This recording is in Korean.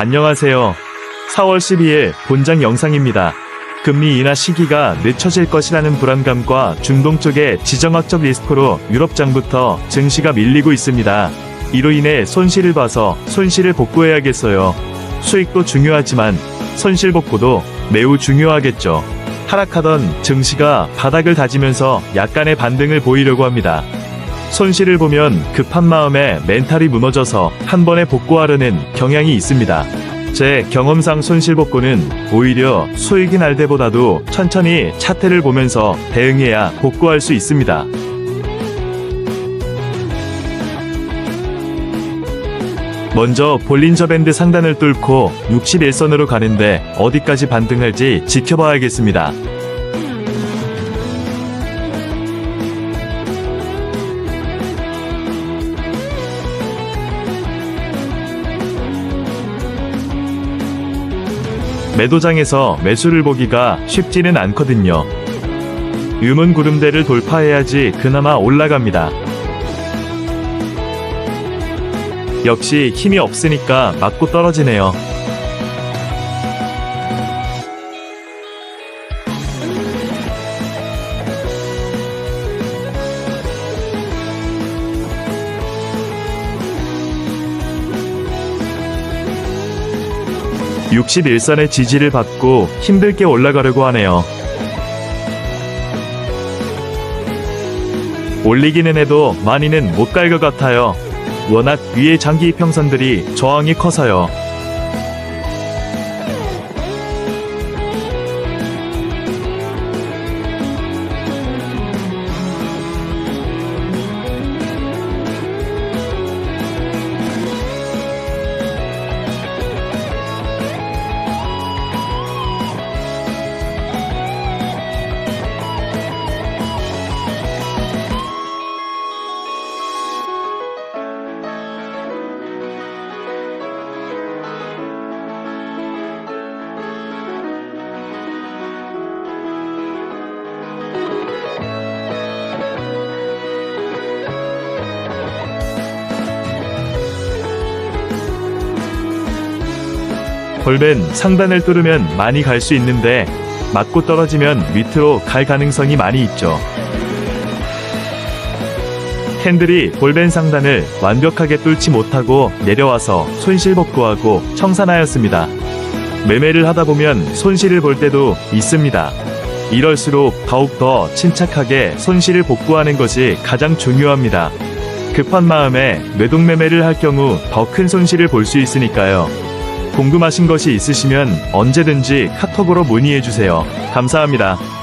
안녕하세요. 4월 12일 본장 영상입니다. 금리 인하 시기가 늦춰질 것이라는 불안감과 중동 쪽의 지정학적 리스크로 유럽장부터 증시가 밀리고 있습니다. 이로 인해 손실을 봐서 손실을 복구해야겠어요. 수익도 중요하지만 손실 복구도 매우 중요하겠죠. 하락하던 증시가 바닥을 다지면서 약간의 반등을 보이려고 합니다. 손실을 보면 급한 마음에 멘탈이 무너져서 한 번에 복구하려는 경향이 있습니다. 제 경험상 손실 복구는 오히려 수익이 날 때보다도 천천히 차트를 보면서 대응해야 복구할 수 있습니다. 먼저 볼린저 밴드 상단을 뚫고 61선으로 가는데 어디까지 반등할지 지켜봐야겠습니다. 매도장에서 매수를 보기가 쉽지는 않거든요. 유문 구름대를 돌파해야지 그나마 올라갑니다. 역시 힘이 없으니까 맞고 떨어지네요. (61선의) 지지를 받고 힘들게 올라가려고 하네요. 올리기는 해도 많이는 못 갈 것 같아요. 워낙 위의 장기 이평선들이 저항이 커서요. 볼벤 상단을 뚫으면 많이 갈 수 있는데 맞고 떨어지면 밑으로 갈 가능성이 많이 있죠. 캔들이 볼벤 상단을 완벽하게 뚫지 못하고 내려와서 손실 복구하고 청산하였습니다. 매매를 하다 보면 손실을 볼 때도 있습니다. 이럴수록 더욱 더 침착하게 손실을 복구하는 것이 가장 중요합니다. 급한 마음에 매동매매를 할 경우 더 큰 손실을 볼 수 있으니까요. 궁금하신 것이 있으시면 언제든지 카톡으로 문의해 주세요. 감사합니다.